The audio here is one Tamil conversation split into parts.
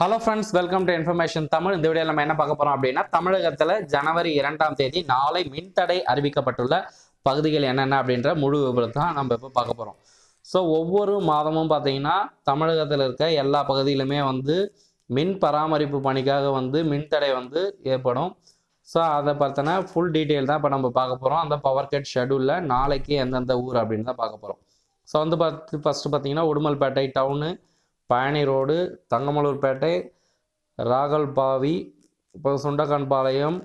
Hello friends welcome to information Tamil இந்த வீடியோ நம்ம என்ன பார்க்க போறோம் அப்படின்னா தமிழகத்தில் ஜனவரி இரண்டாம் தேதி நாளை மின்தடை அறிவிக்கப்பட்டுள்ள பகுதிகள் என்னென்ன அப்படின்ற முழு விவரத்தை தான் நம்ம இப்போ பார்க்க போகிறோம் ஸோ ஒவ்வொரு மாதமும் பார்த்தீங்கன்னா தமிழகத்தில் இருக்க எல்லா பகுதியிலுமே வந்து மின் பராமரிப்பு பணிக்காக வந்து மின்தடை வந்து ஏற்படும். ஸோ அதை பார்த்தோன்னா ஃபுல் டீட்டெயில் தான் இப்போ நம்ம பார்க்க போகிறோம் அந்த பவர் கட் ஷெடியூலில் நாளைக்கு எந்தெந்த ஊர் அப்படின்னு தான் பார்க்க போகிறோம் ஸோ வந்து பார்த்து ஃபஸ்ட்டு பார்த்தீங்கன்னா உடுமல்பேட்டை டவுனு பழனி ரோடு தங்கமலூர்பேட்டை ராகல்பாவி இப்போ சுண்டக்கான்பாளையம்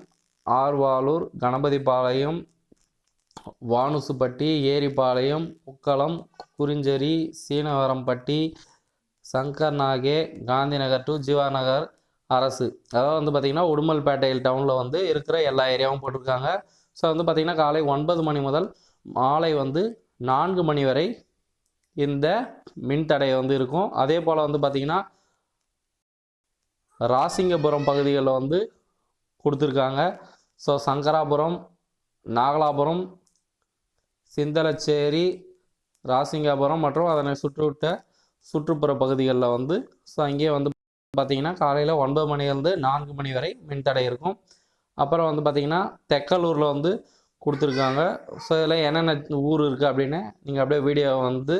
ஆர்வாலூர் கணபதிபாளையம் வானுசுப்பட்டி ஏரிபாளையம் உக்களம் குறிஞ்சேரி சீனவரம்பட்டி சங்கர் நாகே காந்தி நகர் டு ஜீவா நகர் அரசு. அதாவது வந்து பார்த்திங்கன்னா உடுமல்பேட்டையில் டவுனில் வந்து இருக்கிற எல்லா ஏரியாவும் போட்டிருக்காங்க. ஸோ வந்து பார்த்திங்கன்னா காலை ஒன்பது மணி முதல் மாலை வந்து நான்கு மணி வரை இந்த மின்தடை வந்து இருக்கும். அதே போல் வந்து பார்த்திங்கன்னா ராசிங்கபுரம் பகுதிகளில் வந்து கொடுத்துருக்காங்க. ஸோ சங்கராபுரம் நாகலாபுரம் சிந்தலச்சேரி ராசிங்காபுரம் மற்றும் அதனை சுற்றுவிட்ட சுற்றுப்புற பகுதிகளில் வந்து ஸோ அங்கேயே வந்து பார்த்திங்கன்னா காலையில் ஒன்பது மணிலேருந்து நான்கு மணி வரை மின்தடை இருக்கும். அப்புறம் வந்து பார்த்திங்கன்னா தெக்கலூரில் வந்து கொடுத்துருக்காங்க. ஸோ இதில் என்னென்ன ஊர் இருக்குது அப்படின்னு நீங்கள் அப்படியே வீடியோவை வந்து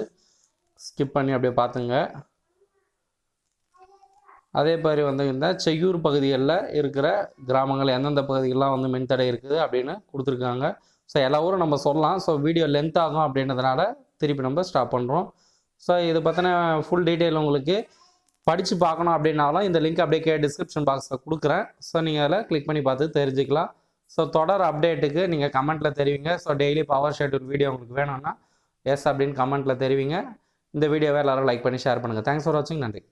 ஸ்கிப் பண்ணி அப்படியே பார்த்துங்க. அதே மாதிரி வந்து இந்த செய்யூர் பகுதிகளில் இருக்கிற கிராமங்கள் எந்தெந்த பகுதிகளெலாம் வந்து மின்தடை இருக்குது அப்படின்னு கொடுத்துருக்காங்க. ஸோ எல்லா ஊரும் நம்ம சொல்லலாம். ஸோ வீடியோ லென்த் ஆகும் அப்படின்றதுனால திருப்பி நம்ம ஸ்டாப் பண்ணுறோம் ஸோ இதை பற்றின ஃபுல் டீட்டெயில் உங்களுக்கு படித்து பார்க்கணும் அப்படின்னாலும் இந்த லிங்க் அப்படியே கே டிஸ்கிரிப்ஷன் பாக்ஸில் கொடுக்குறேன். ஸோ நீங்கள் அதில் கிளிக் பண்ணி பார்த்து தெரிஞ்சுக்கலாம். ஸோ தொடர் அப்டேட்டுக்கு நீங்கள் கமெண்ட்டில் தெரிவிங்க. So daily power schedule video உங்களுக்கு வேணும்னா எஸ் அப்படின்னு கமெண்ட்டில் தெரிவிங்க. இந்த வீடியோவை எல்லாரும் லைக் பண்ணி ஷேர் பண்ணுங்கள் தேங்க்ஸ் ஃபார் வாட்சிங் நன்றி.